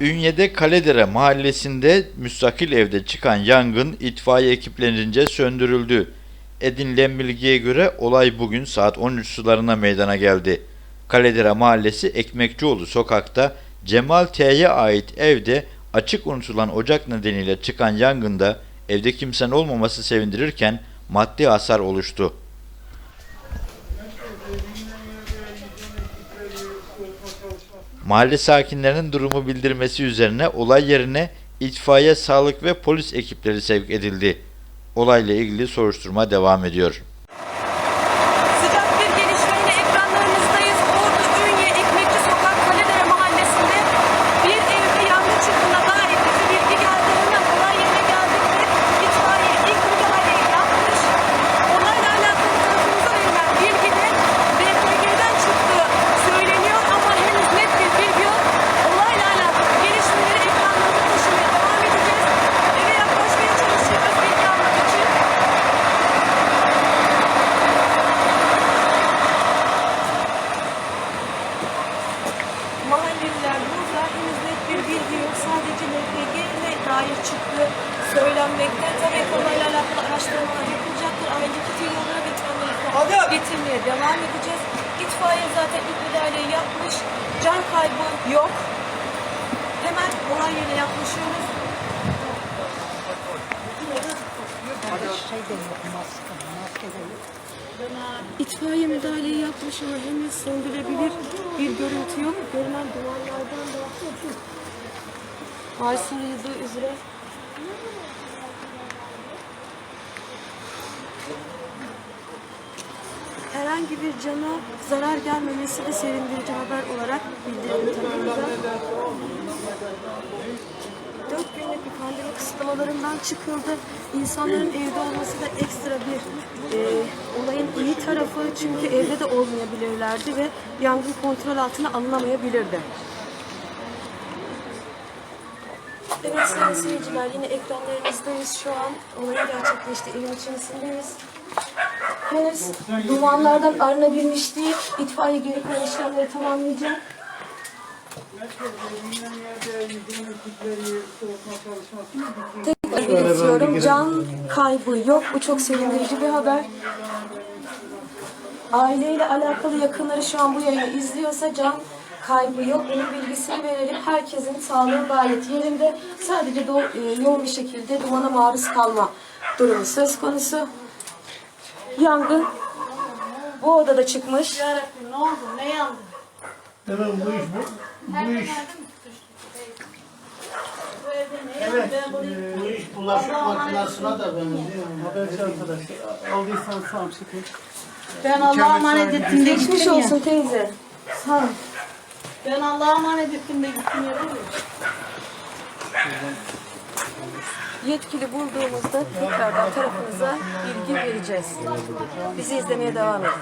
Ünye'de Kaledere mahallesinde müstakil evde çıkan yangın itfaiye ekiplerince söndürüldü. Edinilen bilgiye göre olay bugün saat 13 sularına meydana geldi. Kaledere mahallesi Ekmekçioğlu sokakta Cemal T'ye ait evde açık unutulan ocak nedeniyle çıkan yangında evde kimsenin olmaması sevindirirken maddi hasar oluştu. Mahalle sakinlerinin durumu bildirmesi üzerine olay yerine itfaiye, sağlık ve polis ekipleri sevk edildi. Olayla ilgili soruşturma devam ediyor. Sıcak bir gelişmeyle ekranlarınızdayız. Ordu Ünye Ekmekçi Sokak Kaledere Mahallesi'nde bir evde yangın çıktığına dair bize bilgi geldi. Hemen olay yerine geldik ve itfaiye ilk müdahaleyi yapmış. Olayla alakalı tarafımıza verilen bilgi de BTG'den çıktığı söyleniyor ama henüz net bir bilgi yok. Olayla alakalı gelişmeleri ekranlarına taşımaya devam edeceğiz. Eve yaklaşmaya çalışıyoruz bilgi almak için. Mahalleliler burada henüz net bir bilgi yok. Sadece LPG ile dair çıktı söylenmekte. Tabii konuyla alakalı araştırmalar yapılacaktır. Aileki yollara ve tanıklara getirmeye devam edeceğiz. İtfaiye zaten ilk müdahaleyi yapmış. Can kaybı yok. Hemen olay yerine yaklaşıyoruz. İtfaiye müdahaleyi yapmış ama henüz söndürebilir bir görüntü yok. Görünen duvarlardan da varsayıldığı üzere herhangi bir cana zarar gelmemesi de sevindirici haber olarak bildirildi tarafımıza. Dört günlük bir pandemi kısıtlamalarından çıkıldı. İnsanların evde olması da ekstra bir e, olayın iyi tarafı. Çünkü evde de olmayabilirlerdi ve yangın kontrol altına alınamayabilirdi. Evet sayın seyirciler yine ekranlarınızdayız şu an. Olayın gerçekleştiği evin içerisindeyiz. Henüz dumanlardan arınabilmiş değil. İtfaiye geri kalan işlemleri tamamlayacak. Tekrar belirtiyorum. Can kaybı yok. Bu çok sevindirici bir haber. Aileyle alakalı yakınları şu an bu yayını izliyorsa can kaybı yok. Bunun bilgisini verelim. Herkesin sağlığı gayet yerinde. Sadece do- e, yoğun bir şekilde dumana maruz kalma durumu söz konusu. Yangın bu odada çıkmış. Yarabbim ne oldu? Ne yandı? Evet bu iş bu. Bu iş, evet, e, bu iş bulaşık makinesine de benziyor. Haberci arkadaşlar aldıysan sağ şekil. Ben Allah'a emanet ettim de Geçmiş olsun teyze. Sağ ol. Ben Allah'a emanet ettim de gittim ya. Yetkili bulduğumuzda tekrardan tarafınıza bilgi vereceğiz. Bizi izlemeye devam edin.